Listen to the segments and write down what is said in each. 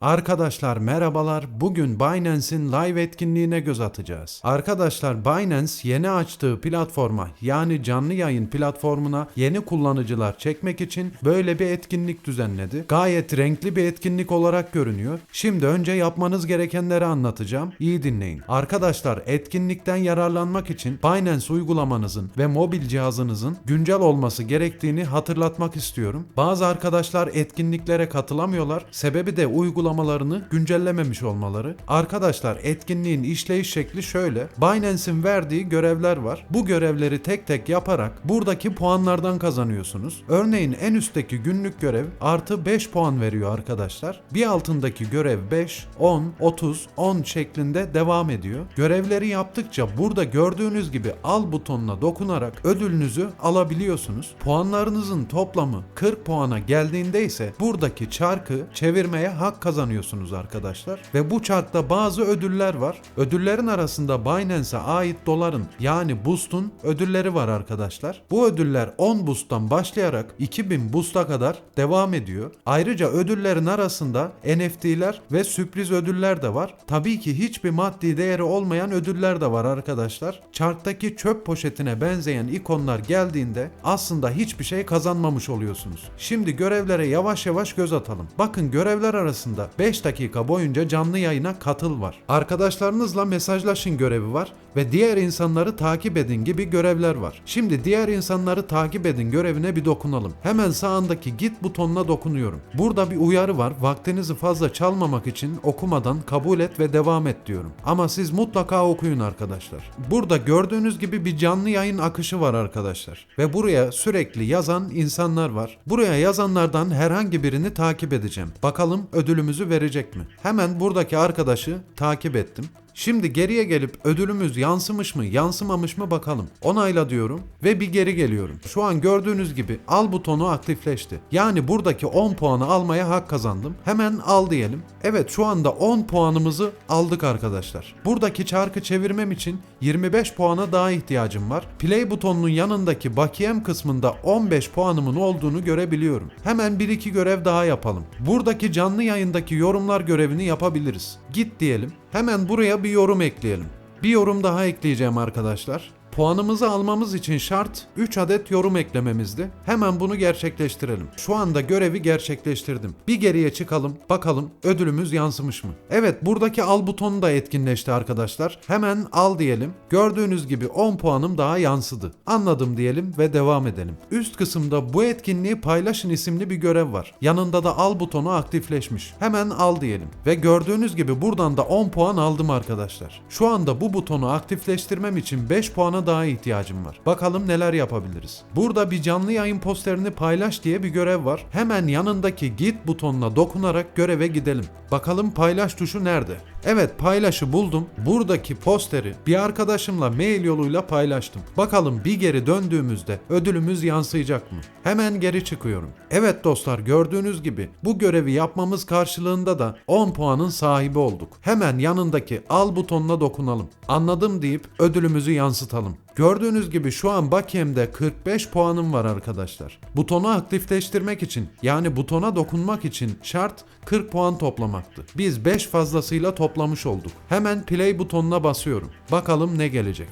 Arkadaşlar merhabalar. Bugün Binance'in live etkinliğine göz atacağız. Arkadaşlar Binance yeni açtığı platforma yani canlı yayın platformuna yeni kullanıcılar çekmek için böyle bir etkinlik düzenledi. Gayet renkli bir etkinlik olarak görünüyor. Şimdi önce yapmanız gerekenleri anlatacağım. İyi dinleyin. Arkadaşlar etkinlikten yararlanmak için Binance uygulamanızın ve mobil cihazınızın güncel olması gerektiğini hatırlatmak istiyorum. Bazı arkadaşlar etkinliklere katılamıyorlar. Sebebi de uygulamalarını güncellememiş olmaları. Arkadaşlar etkinliğin işleyiş şekli şöyle. Binance'in verdiği görevler var. Bu görevleri tek tek yaparak buradaki puanlardan kazanıyorsunuz. Örneğin en üstteki günlük görev artı 5 puan veriyor arkadaşlar. Bir altındaki görev 5, 10, 30, 10 şeklinde devam ediyor. Görevleri yaptıkça burada gördüğünüz gibi al butonuna dokunarak ödülünüzü alabiliyorsunuz. Puanlarınızın toplamı 40 puana geldiğinde ise buradaki çarkı çevirmeye hak kazanıyorsunuz arkadaşlar. Ve bu çarkta bazı ödüller var. Ödüllerin arasında Binance'a ait doların yani boost'un ödülleri var arkadaşlar. Bu ödüller 10 boost'tan başlayarak 2000 boost'a kadar devam ediyor. Ayrıca ödüllerin arasında NFT'ler ve sürpriz ödüller de var. Tabii ki hiçbir maddi değeri olmayan ödüller de var arkadaşlar. Çarktaki çöp poşetine benzeyen ikonlar geldiğinde aslında hiçbir şey kazanmamış oluyorsunuz. Şimdi görevlere yavaş yavaş göz atalım. Bakın görevler arasında 5 dakika boyunca canlı yayına katıl var. Arkadaşlarınızla mesajlaşın görevi var ve diğer insanları takip edin gibi görevler var. Şimdi diğer insanları takip edin görevine bir dokunalım. Hemen sağındaki git butonuna dokunuyorum. Burada bir uyarı var. Vaktinizi fazla çalmamak için okumadan kabul et ve devam et diyorum. Ama siz mutlaka okuyun arkadaşlar. Burada gördüğünüz gibi bir canlı yayın akışı var arkadaşlar. Ve buraya sürekli yazan insanlar var. Buraya yazanlardan herhangi birini takip edeceğim. Bakalım ödülümüzü verecek mi? Hemen buradaki arkadaşı takip ettim. Şimdi geriye gelip ödülümüz yansımış mı, yansımamış mı bakalım. Onayla diyorum ve bir geri geliyorum. Şu an gördüğünüz gibi al butonu aktifleşti. Yani buradaki 10 puanı almaya hak kazandım. Hemen al diyelim. Evet şu anda 10 puanımızı aldık arkadaşlar. Buradaki çarkı çevirmem için 25 puana daha ihtiyacım var. Play butonunun yanındaki bakiyem kısmında 15 puanımın olduğunu görebiliyorum. Hemen 1-2 görev daha yapalım. Buradaki canlı yayındaki yorumlar görevini yapabiliriz. Git diyelim. Hemen buraya bir yorum ekleyelim. Bir yorum daha ekleyeceğim arkadaşlar. Puanımızı almamız için şart 3 adet yorum eklememizdi. Hemen bunu gerçekleştirelim. Şu anda görevi gerçekleştirdim. Bir geriye çıkalım, bakalım ödülümüz yansımış mı? Evet, buradaki al butonu da etkinleşti arkadaşlar. Hemen al diyelim. Gördüğünüz gibi 10 puanım daha yansıdı. Anladım diyelim ve devam edelim. Üst kısımda bu etkinliği paylaşın isimli bir görev var. Yanında da al butonu aktifleşmiş. Hemen al diyelim. Ve gördüğünüz gibi buradan da 10 puan aldım arkadaşlar. Şu anda bu butonu aktifleştirmem için 5 puana daha ihtiyacım var. Bakalım neler yapabiliriz. Burada bir canlı yayın posterini paylaş diye bir görev var. Hemen yanındaki git butonuna dokunarak göreve gidelim. Bakalım paylaş tuşu nerede? Evet paylaşı buldum. Buradaki posteri bir arkadaşımla mail yoluyla paylaştım. Bakalım bir geri döndüğümüzde ödülümüz yansıyacak mı? Hemen geri çıkıyorum. Evet dostlar gördüğünüz gibi bu görevi yapmamız karşılığında da 10 puanın sahibi olduk. Hemen yanındaki al butonuna dokunalım. Anladım deyip ödülümüzü yansıtalım. Gördüğünüz gibi şu an bakiyemde 45 puanım var arkadaşlar. Butonu aktifleştirmek için yani butona dokunmak için şart 40 puan toplamaktı. Biz 5 fazlasıyla toplamış olduk. Hemen play butonuna basıyorum. Bakalım ne gelecek.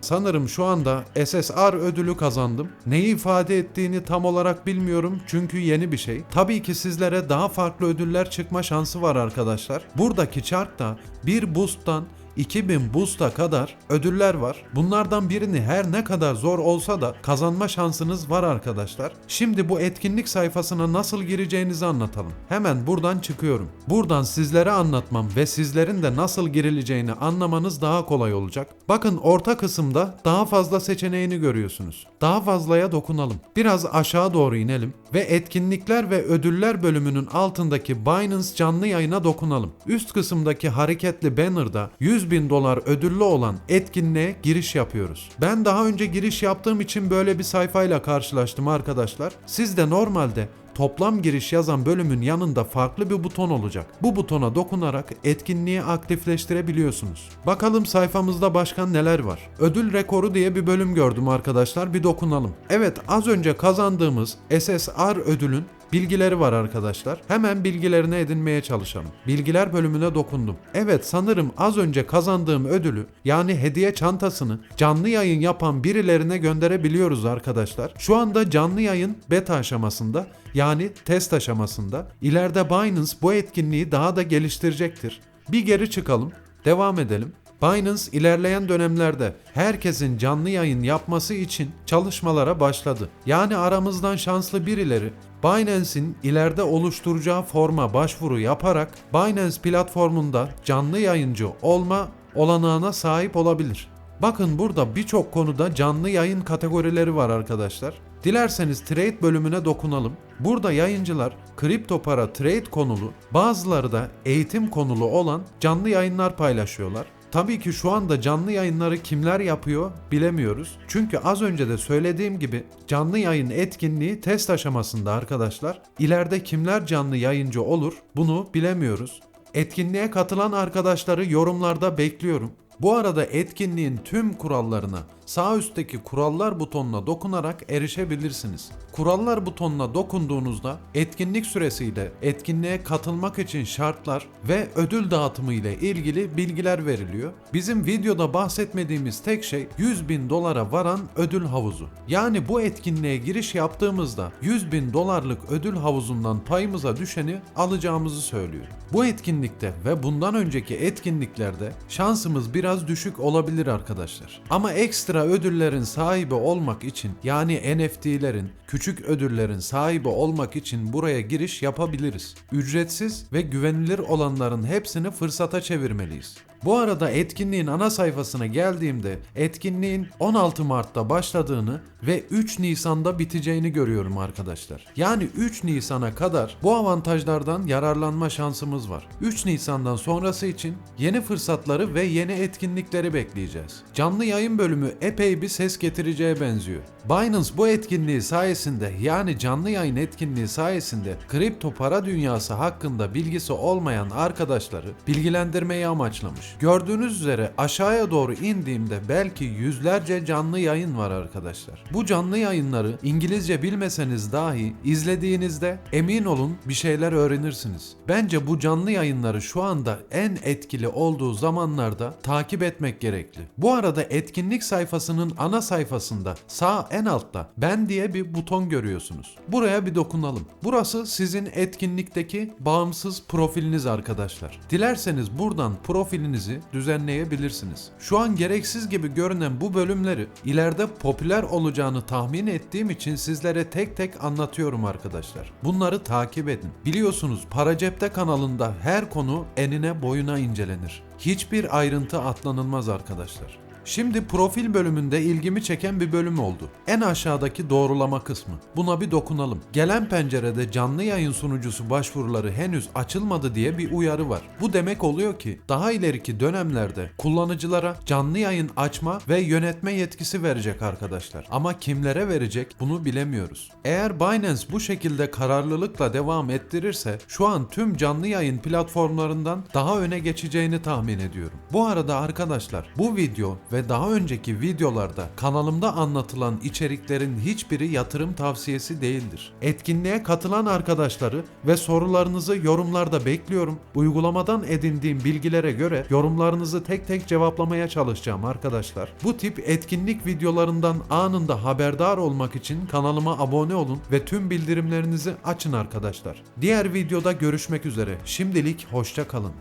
Sanırım şu anda SSR ödülü kazandım. Neyi ifade ettiğini tam olarak bilmiyorum çünkü yeni bir şey. Tabii ki sizlere daha farklı ödüller çıkma şansı var arkadaşlar. Buradaki çarkta bir boost'tan 2000 boost'a kadar ödüller var. Bunlardan birini her ne kadar zor olsa da kazanma şansınız var arkadaşlar. Şimdi bu etkinlik sayfasına nasıl gireceğinizi anlatalım. Hemen buradan çıkıyorum. Buradan sizlere anlatmam ve sizlerin de nasıl girileceğini anlamanız daha kolay olacak. Bakın orta kısımda daha fazla seçeneğini görüyorsunuz. Daha fazlaya dokunalım. Biraz aşağı doğru inelim ve etkinlikler ve ödüller bölümünün altındaki Binance canlı yayına dokunalım. Üst kısımdaki hareketli banner'da 100 bin dolar ödüllü olan etkinliğe giriş yapıyoruz. Ben daha önce giriş yaptığım için böyle bir sayfayla karşılaştım arkadaşlar. Siz de normalde toplam giriş yazan bölümün yanında farklı bir buton olacak. Bu butona dokunarak etkinliği aktifleştirebiliyorsunuz. Bakalım sayfamızda başka neler var. Ödül rekoru diye bir bölüm gördüm arkadaşlar. Bir dokunalım. Evet az önce kazandığımız SSR ödülün bilgileri var arkadaşlar. Hemen bilgilerini edinmeye çalışalım. Bilgiler bölümüne dokundum. Evet sanırım az önce kazandığım ödülü yani hediye çantasını canlı yayın yapan birilerine gönderebiliyoruz arkadaşlar. Şu anda canlı yayın beta aşamasında yani test aşamasında. İleride Binance bu etkinliği daha da geliştirecektir. Bir geri çıkalım, devam edelim. Binance ilerleyen dönemlerde herkesin canlı yayın yapması için çalışmalara başladı. Yani aramızdan şanslı birileri Binance'in ileride oluşturacağı forma başvuru yaparak Binance platformunda canlı yayıncı olma olanağına sahip olabilir. Bakın burada birçok konuda canlı yayın kategorileri var arkadaşlar. Dilerseniz trade bölümüne dokunalım. Burada yayıncılar kripto para trade konulu, bazıları da eğitim konulu olan canlı yayınlar paylaşıyorlar. Tabii ki şu anda canlı yayınları kimler yapıyor bilemiyoruz. Çünkü az önce de söylediğim gibi canlı yayın etkinliği test aşamasında arkadaşlar. İleride kimler canlı yayıncı olur bunu bilemiyoruz. Etkinliğe katılan arkadaşları yorumlarda bekliyorum. Bu arada etkinliğin tüm kurallarına sağ üstteki kurallar butonuna dokunarak erişebilirsiniz. Kurallar butonuna dokunduğunuzda etkinlik süresiyle etkinliğe katılmak için şartlar ve ödül dağıtımı ile ilgili bilgiler veriliyor. Bizim videoda bahsetmediğimiz tek şey 100 bin dolara varan ödül havuzu. Yani bu etkinliğe giriş yaptığımızda 100 bin dolarlık ödül havuzundan payımıza düşeni alacağımızı söylüyor. Bu etkinlikte ve bundan önceki etkinliklerde şansımız biraz düşük olabilir arkadaşlar. Ama ekstra ödüllerin sahibi olmak için yani NFT'lerin, küçük ödüllerin sahibi olmak için buraya giriş yapabiliriz. Ücretsiz ve güvenilir olanların hepsini fırsata çevirmeliyiz. Bu arada etkinliğin ana sayfasına geldiğimde etkinliğin 16 Mart'ta başladığını ve 3 Nisan'da biteceğini görüyorum arkadaşlar. Yani 3 Nisan'a kadar bu avantajlardan yararlanma şansımız var. 3 Nisan'dan sonrası için yeni fırsatları ve yeni etkinlikleri bekleyeceğiz. Canlı yayın bölümü epey bir ses getireceğe benziyor. Binance bu etkinliği sayesinde yani canlı yayın etkinliği sayesinde kripto para dünyası hakkında bilgisi olmayan arkadaşları bilgilendirmeyi amaçlamış. Gördüğünüz üzere aşağıya doğru indiğimde belki yüzlerce canlı yayın var arkadaşlar. Bu canlı yayınları İngilizce bilmeseniz dahi izlediğinizde emin olun bir şeyler öğrenirsiniz. Bence bu canlı yayınları şu anda en etkili olduğu zamanlarda takip etmek gerekli. Bu arada etkinlik sayfasının ana sayfasında sağ en altta ben diye bir buton görüyorsunuz. Buraya bir dokunalım. Burası sizin etkinlikteki bağımsız profiliniz arkadaşlar. Dilerseniz buradan profilinizi düzenleyebilirsiniz. Şu an gereksiz gibi görünen bu bölümleri ileride popüler olacağını tahmin ettiğim için sizlere tek tek anlatıyorum arkadaşlar. Bunları takip edin. Biliyorsunuz Para Cepte kanalında her konu enine boyuna incelenir. Hiçbir ayrıntı atlanılmaz arkadaşlar. Şimdi profil bölümünde ilgimi çeken bir bölüm oldu. En aşağıdaki doğrulama kısmı. Buna bir dokunalım. Gelen pencerede canlı yayın sunucusu başvuruları henüz açılmadı diye bir uyarı var. Bu demek oluyor ki daha ileriki dönemlerde kullanıcılara canlı yayın açma ve yönetme yetkisi verecek arkadaşlar. Ama kimlere verecek bunu bilemiyoruz. Eğer Binance bu şekilde kararlılıkla devam ettirirse şu an tüm canlı yayın platformlarından daha öne geçeceğini tahmin ediyorum. Bu arada arkadaşlar bu video ve daha önceki videolarda kanalımda anlatılan içeriklerin hiçbiri yatırım tavsiyesi değildir. Etkinliğe katılan arkadaşları ve sorularınızı yorumlarda bekliyorum. Uygulamadan edindiğim bilgilere göre yorumlarınızı tek tek cevaplamaya çalışacağım arkadaşlar. Bu tip etkinlik videolarından anında haberdar olmak için kanalıma abone olun ve tüm bildirimlerinizi açın arkadaşlar. Diğer videoda görüşmek üzere. Şimdilik hoşça kalın.